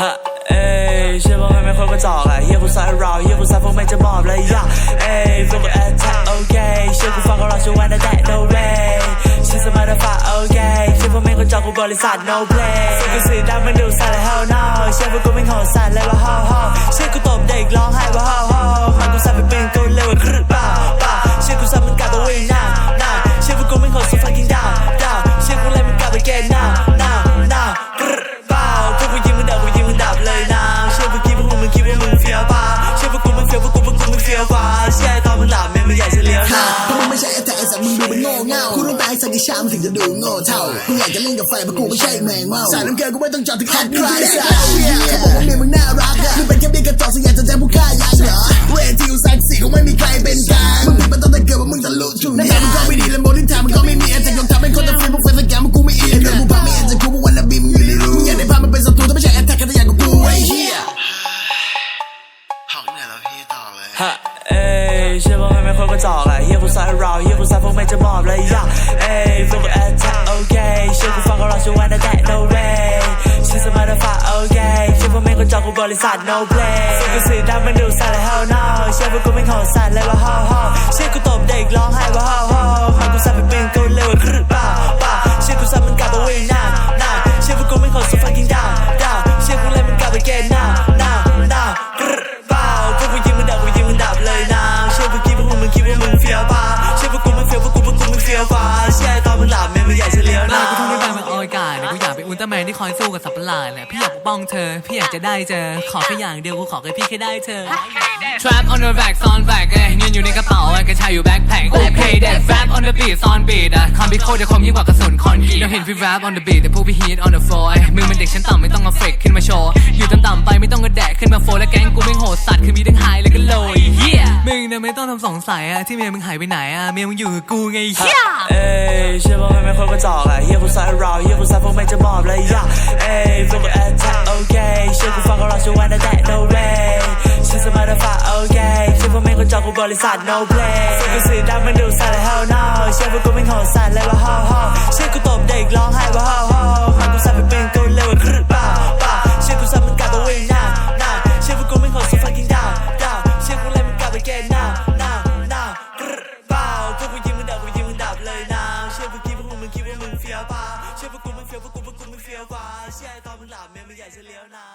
ฮะเอ้ยเชื่อว่าไม่คนกระจอกอะเฮียกูสายเราเฮียกูสายพวกแม่จะมอบเลยย่าเอ้ยพวกกูแอทแทกโอเคเชื่อกูฟังก็รอช่วยวันนั้นแต่ no way ฉันสมาร์ทฟ้าโอเคเชื่อพวกแม่งกระจอกกูบริษัท no play เชื่อกูสีดำมันดูสั่นเลย hell no เชื่อพวกกูไม่โหดสั่นเลยว่า ho ho เชื่อ ว์มึงดูเป็นโง่เง่ากูต้องตายสักกี่ชามถึงจะดูโง่เท่ากูอยากจะเล่นกับไฟเพราะกูไม่ใช่แมงเม่าสายน้ำเกลือกูไม่ต้องจอดถึงคัดใครสัตว์เขาบอกว่าเมียมึงน่ารักอะมึงเป็นแค่เด็กกระจอกสยามจะแจ้งผู้ฆ่ายันเหรอเวทีอุตสาหสี่คงไม่มีใครเป็นกลางมึงผิดมาตั้งแต่เกิดว่ามึงทะลุจุดนี้มึงก็ไม่ดีและโมดินทามึงก็ไม่มีแต่ยงทำให้คนจะฟิลพวกเฟซแกมมึงกูไม่อินเรื่องมึงพาไม่เอ็นจะกูมึงวันละบีมึงอยู่ในรูมึงอยากได้พามันเป็นศัตรูถ้าไม่ใช่แอตแทกกันแต่อย่างกับกูไอ้เหี้ยหอกเหนื่อยแล้วพี่ต่อเลยฮะ เชื่อว่าไม่คนกระจอกอะเฮียกูสายเราเฮียกูสายพวกแม่จะมอบเลยย่าเอ้ยพวกกูแอทแทกโอเคเชื่อกูฟังก็รอช่วยวันนั้นแต่ no way ชื่อสมาร์ทฟ้าโอเคเชื่อพวกแม่งกระจอกกูบริษัท no play เชื่อกูสีดำมันดูสั่เลย hell no เชื่อพวกกูไม่โหดสั่นเลยว่า how how เชื่อกูตบเด็กร้องไห้ว่า how คอยสู้กับสัตว์ประหลาดเนี่ยพี่อยากปกป้องเธอ พี่อยากจะได้เจอ ขอแค่อย่างเดียวกูขอแค่พี่แค่ได้เธอ Trap on the back ซ่อนแบกเอ้ยเงินอยู่ในกระเป๋าเอ้ยกระชายอยู่แบ็คแพ็คโอเคเด็ด Rap on the beat ซ่อนบีดอะคอมพิโคจะคมยิ่งกว่ากระสุนคอนกรีตเราเห็นพี่ rap on the beat แต่พวกพี่ hit on the floor เอ้ยมึงเป็นเด็กชั้นต่ำไม่ต้องมาเฟกขึ้นมาโชว์อยู่ต่ำๆไปไม่ต้องกระแดะขึ้นมาโฟและแก๊งกูไม่งโหดสัตว์คือมีทั้งไฮ มึงเนี่ยไม่ต้องทำสงสัยอะที่เมียมึงหายไปไหนอะเมียมึงอยู่กับกูไงเฮียเอ้ยเชื่อว่าไม่คนกระจอกอะเฮียกูสายราวเฮียกูสายพวกแม่งจะมอบเลยย่าเอ้ยพวกกูแอทแทกโอเคเชื่อกูฟังก็รอช่วยวันนั้นแต่ no way ฉันสมาร์ทฟ้าโอเคเชื่อพวกแม่งกระจอกกูบริษัท no play เชื่อกูสีดำมันดูสั่นเลย hell no เชื่อพวกกูไม่โหดสั่นเลยว่า ho ho เชื่อกูตบเด็กร้องไห้ว่า ho ho มันกูสั่นไปเป็นกูเร็วครึป่า ฟียวปะเชื่อพวกกูมึงเฟี้ยวพวกกูพวกกูมึงเฟี้ยวปะเชื่อไอ้ตอนมึงหลับเมียมึงใหญ่เฉลียวนะ